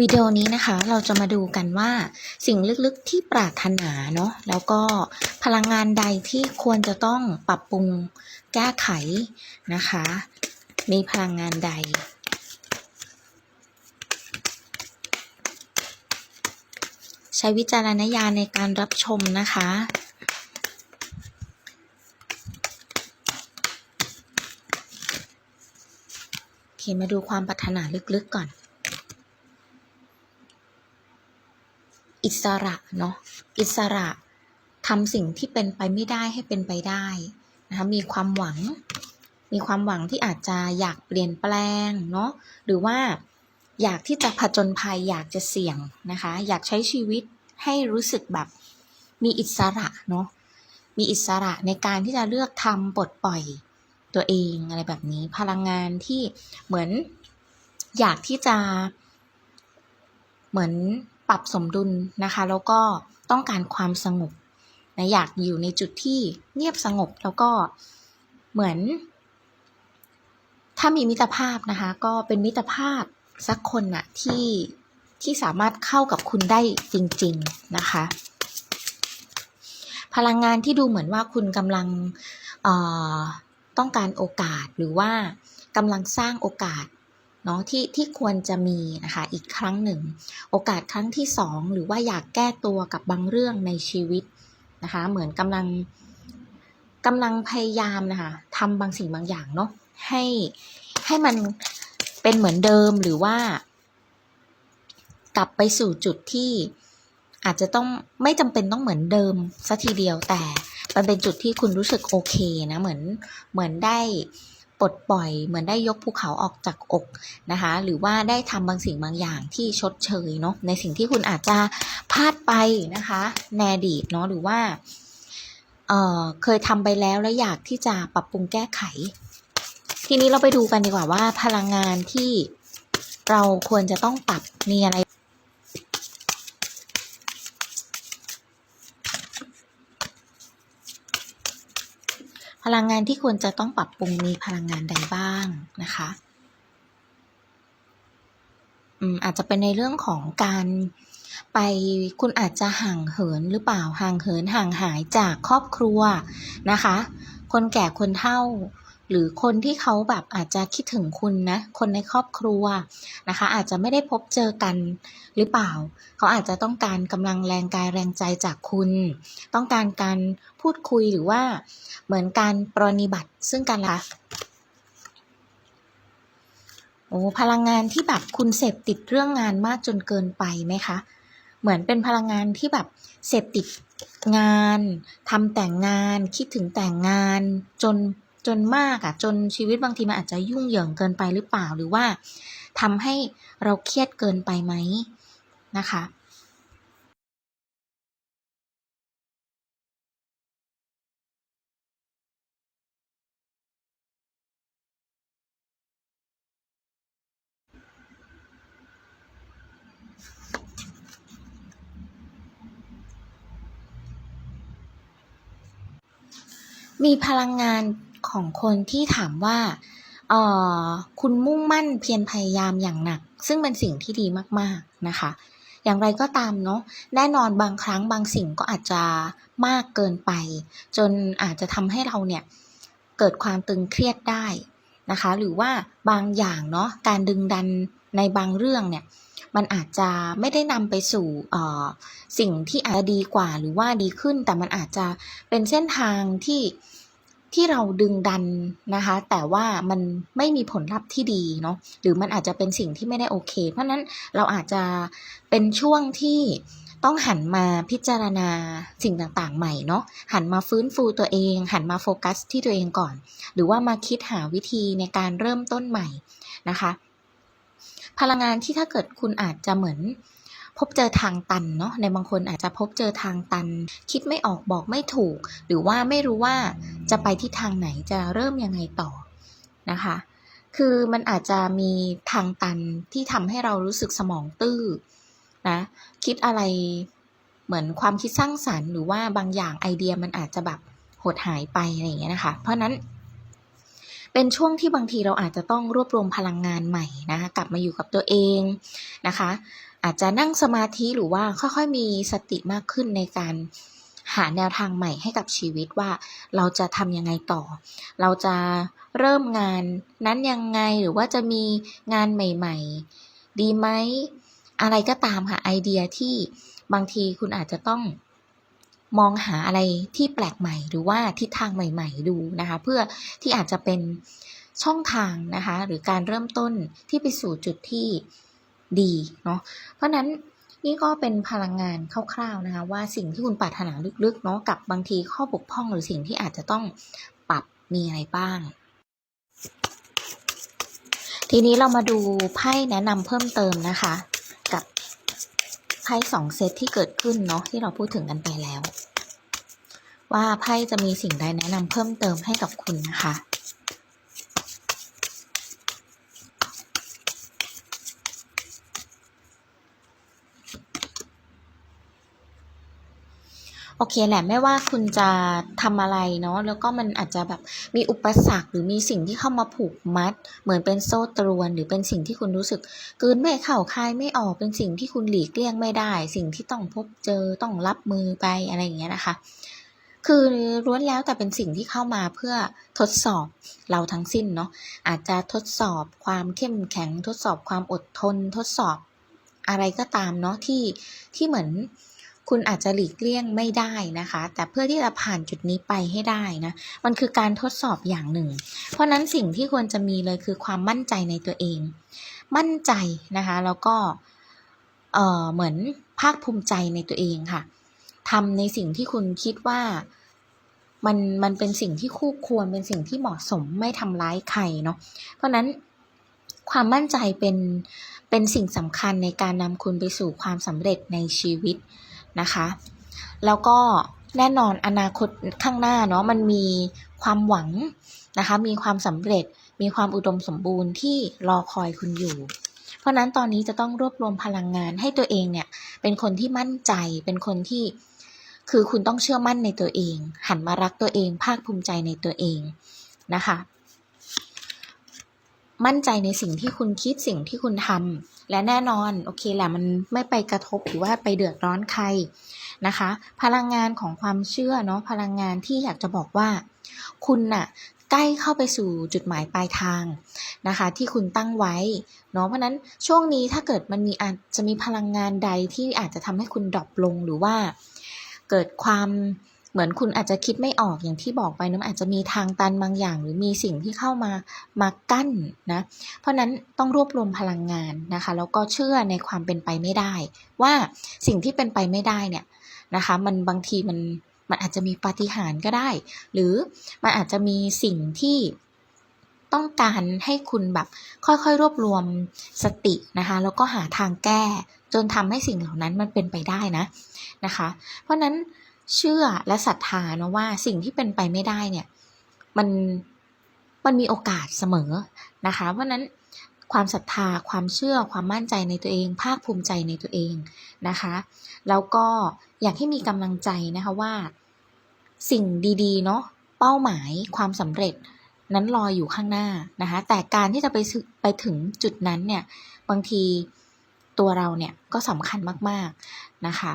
วิดีโอนี้นะคะเราจะมาดูกันว่าสิ่งลึกๆที่ปรารถนาเนาะแล้วก็พลังงานใดที่ควรจะต้องปรับปรุงแก้ไขนะคะ มีพลังงานใด ใช้วิจารณญาณในการรับชมนะคะโอเคมาดูความปรารถนาลึกๆก่อน อิสระเนาะอิสระทำสิ่งที่เป็นไปไม่ได้ให้เป็นไปได้นะคะมีความหวัง มีความหวังที่อาจจะอยากเปลี่ยนแปลงเนาะหรือว่าอยากที่จะผจญภัยอยากจะเสี่ยงนะคะ อยากใช้ชีวิตให้รู้สึกแบบมีอิสระเนาะมีอิสระในการที่จะเลือกทำปลดปล่อยตัวเองอะไรแบบนี้พลังงานที่เหมือนอยากที่จะเหมือน ปรับสมดุลนะคะ แล้วก็ต้องการความสงบนะอยากอยู่ในจุดที่เงียบสงบแล้วก็เหมือน ถ้ามีมิตรภาพนะคะ ก็เป็นมิตรภาพสักคนน่ะที่ที่สามารถเข้ากับคุณได้จริง ๆนะคะ พลังงานที่ดูเหมือนว่าคุณกำลังต้องการโอกาสหรือว่ากำลังสร้างโอกาส เนาะที่ที่ควรจะมีนะคะอีกครั้งหนึ่ง โอกาสครั้งที่สองหรือว่าอยากแก้ตัวกับบางเรื่องในชีวิตนะคะเหมือนกำลังกำลังพยายามนะคะทำบางสิ่งบางอย่างเนาะให้ให้มันเป็นเหมือนเดิมหรือว่า กลับไปสู่จุดที่อาจจะต้องไม่จำเป็นต้องเหมือนเดิมสัทีเดียวแต่มันเป็นจุดที่คุณรู้สึกโอเคนะเหมือนเหมือนได้ ปลดปล่อยเหมือนได้ยกภูเขาออกจากอกนะคะ หรือว่าได้ทำบางสิ่งบางอย่างที่ชดเชยเนาะในสิ่งที่คุณอาจจะพลาดไปนะคะในอดีตเนาะหรือว่าเเคยทำไปแล้วและอยากที่จะปรับปรุงแก้ไข ทีนี้เราไปดูกันดีกว่าว่าพลังงานที่เราควรจะต้องปรับมีอะไร พลังงานที่ควรจะต้องปรับปรุงมีพลังงานใดบ้างนะคะอืมอาจจะเป็นในเรื่องของการไปคุณอาจจะห่างเหินหรือเปล่าห่างเหินห่างหายจากครอบครัวนะคะ คนแก่คนเฒ่า หรือคนที่เขาแบบอาจจะคิดถึงคุณนะ คนในครอบครัวนะคะ อาจจะไม่ได้พบเจอกันหรือเปล่า เขาอาจจะต้องการกำลังแรงกายแรงใจจากคุณ ต้องการการพูดคุยหรือว่าเหมือนการปรนิบัติซึ่งกันและโอ้พลังงานที่แบบคุณเสพติดเรื่องงานมากจนเกินไปไหมคะ เหมือนเป็นพลังงานที่แบบเสพติดงานทำแต่งงาน คิดถึงแต่งงานจน จนมากอะ่ะจนชีวิตบางทีมันอาจจะยุ่งเหยิงเกินไปหรือเปล่าหรือว่าทำให้เราเครียดเกินไปไหมนะคะมีพลังงาน ของคนที่ถามว่าเออคุณมุ่งมั่นเพียรพยายามอย่างหนัก ซึ่งเป็นสิ่งที่ดีมากๆนะคะ อย่างไรก็ตามเนาะแน่นอนบางครั้งบางสิ่งก็อาจจะมากเกินไป จนอาจจะทำให้เราเนี่ยเกิดความตึงเครียดได้นะคะ หรือว่าบางอย่างเนาะการดึงดันในบางเรื่องเนี่ยมันอาจจะไม่ได้นำไปสู่สิ่งที่อาจจะดีกว่าหรือว่าดีขึ้น แต่มันอาจจะเป็นเส้นทางที่ ที่เราดึงดันนะคะ แต่ว่ามันไม่มีผลลัพธ์ที่ดีเนาะหรือมันอาจจะเป็นสิ่งที่ไม่ได้โอเค เพราะนั้นเราอาจจะเป็นช่วงที่ต้องหันมาพิจารณาสิ่งต่างๆ ใหม่เนาะหันมาฟื้นฟูตัวเอง หันมาโฟกัสที่ตัวเองก่อน หรือว่ามาคิดหาวิธีในการเริ่มต้นใหม่นะคะ พลังงานที่ถ้าเกิดคุณอาจจะเหมือน พบเจอทางตันเนาะในบางคนอาจจะพบเจอทางตัน คิดไม่ออกบอกไม่ถูก หรือว่าไม่รู้ว่าจะไปที่ทางไหนจะเริ่มยังไงต่อนะคะ คือมันอาจจะมีทางตันที่ทำให้เรารู้สึกสมองตื้อนะคิดอะไรเหมือนความคิดสร้างสรรค์ หรือว่าบางอย่างไอเดียมันอาจจะแบบหดหายไปอะไรอย่างเงี้ยนะคะ เพราะนั้นเป็นช่วงที่บางทีเราอาจจะต้องรวบรวมพลังงานใหม่นะคะกลับมาอยู่กับตัวเองนะคะ อาจจะนั่งสมาธิหรือว่าค่อยๆมีสติมากขึ้นในการหาแนวทางใหม่ให้กับชีวิตว่าเราจะทำยังไงต่อ เราจะเริ่มงานนั้นยังไงหรือว่าจะมีงานใหม่ ๆ ดีไหมอะไรก็ตามค่ะไอเดียที่บางทีคุณอาจจะต้องมองหาอะไรที่แปลกใหม่ หรือว่าทิศทางใหม่ ๆ ดูนะคะ เพื่อที่อาจจะเป็นช่องทางนะคะ หรือการเริ่มต้นที่ไปสู่จุดที่ ดีเนาะเพราะนั้นนี่ก็เป็นพลังงานคร่าวๆนะคะว่าสิ่งที่คุณปรารถนาลึกๆเนาะกับบางทีข้อบกพร่องหรือสิ่งที่อาจจะต้องปรับมีอะไรบ้าง ทีนี้เรามาดูไพ่แนะนำเพิ่มเติมนะคะ กับไพ่สองเซตที่เกิดขึ้นเนาะที่เราพูดถึงกันไปแล้ว ว่าไพ่จะมีสิ่งใดแนะนำเพิ่มเติมให้กับคุณนะคะ โอเคแหละไม่ว่าคุณจะทำอะไรเนาะแล้วก็มันอาจจะแบบมีอุปสรรคหรือมีสิ่งที่เข้ามาผูกมัด เหมือนเป็นโซ่ตรวน หรือเป็นสิ่งที่คุณรู้สึกกืนไม่เข้าคายไม่ออกเป็นสิ่งที่คุณหลีกเลี่ยงไม่ได้ สิ่งที่ต้องพบเจอต้องรับมือไปอะไรอย่างเงี้ยนะคะ คือล้วนแล้วแต่เป็นสิ่งที่เข้ามาเพื่อทดสอบเราทั้งสิ้นเนาะอาจจะทดสอบความเข้มแข็งทดสอบความอดทนทดสอบอะไรก็ตามเนาะที่ที่เหมือน คุณอาจจะหลีกเลี่ยงไม่ได้นะคะ แต่เพื่อที่จะผ่านจุดนี้ไปให้ได้นะมันคือการทดสอบอย่างหนึ่ง เพราะนั้นสิ่งที่ควรจะมีเลยคือความมั่นใจในตัวเอง มั่นใจนะคะแล้วก็เอ่อเหมือนภาคภูมิใจในตัวเองค่ะทำในสิ่งที่คุณคิดว่ามันมันเป็นสิ่งที่คู่ควรเป็นสิ่งที่เหมาะสมไม่ทำร้ายใครเนาะเพราะนั้นความมั่นใจเป็นเป็นสิ่งสำคัญในการนำคุณไปสู่ความสำเร็จในชีวิต นะคะ แล้วก็แน่นอนอนาคตข้างหน้าเนาะมันมีความหวังนะคะ มีความสำเร็จ มีความอุดมสมบูรณ์ที่รอคอยคุณอยู่ เพราะนั้นตอนนี้จะต้องรวบรวมพลังงานให้ตัวเองเนี่ย เป็นคนที่มั่นใจ เป็นคนที่คือคุณต้องเชื่อมั่นในตัวเอง หันมารักตัวเอง ภาคภูมิใจในตัวเองนะคะ มั่นใจในสิ่งที่คุณคิดสิ่งที่คุณทำและแน่นอนโอเคแหละมันไม่ไปกระทบหรือว่าไปเดือดร้อนใครนะคะ พลังงานของความเชื่อเนาะพลังงานที่อยากจะบอกว่า คุณน่ะใกล้เข้าไปสู่จุดหมายปลายทางนะคะ ที่คุณตั้งไว้เนาะเพราะนั้นช่วงนี้ถ้าเกิดมันมีอาจจะมีพลังงานใดที่อาจจะทำให้คุณดรอปลงหรือว่า เกิดความ เหมือนคุณอาจจะคิดไม่ออกอย่างที่บอกไปนะอาจจะมีทางตันบางอย่าง หรือมีสิ่งที่เข้ามามากั้นนะเพราะนั้นต้องรวบรวมพลังงานนะคะแล้วก็เชื่อในความเป็นไปไม่ได้ ว่าสิ่งที่เป็นไปไม่ได้เนี่ยนะคะมันบางทีมันมันอาจจะมีปาฏิหาริย์ก็ได้ หรือมันอาจจะมีสิ่งที่ต้องการให้คุณแบบค่อยๆ รวบรวมสตินะคะ แล้วก็หาทางแก้ จนทำให้สิ่งเหล่านั้นมันเป็นไปได้นะนะคะ เพราะนั้น เชื่อและศรัทธานะว่าสิ่งที่เป็นไปไม่ได้เนี่ย มันมันมีโอกาสเสมอนะคะ เพราะนั้นความศรัทธาความเชื่อความมั่นใจในตัวเอง ภาคภูมิใจในตัวเองนะคะ แล้วก็อยากให้มีกำลังใจนะคะว่า สิ่งดีๆ เนาะเป้าหมายความสำเร็จนั้นรออยู่ข้างหน้านะคะ แต่การที่จะไปไปถึงจุดนั้นเนี่ย บางทีตัวเราเนี่ยก็สำคัญมาก ๆนะคะ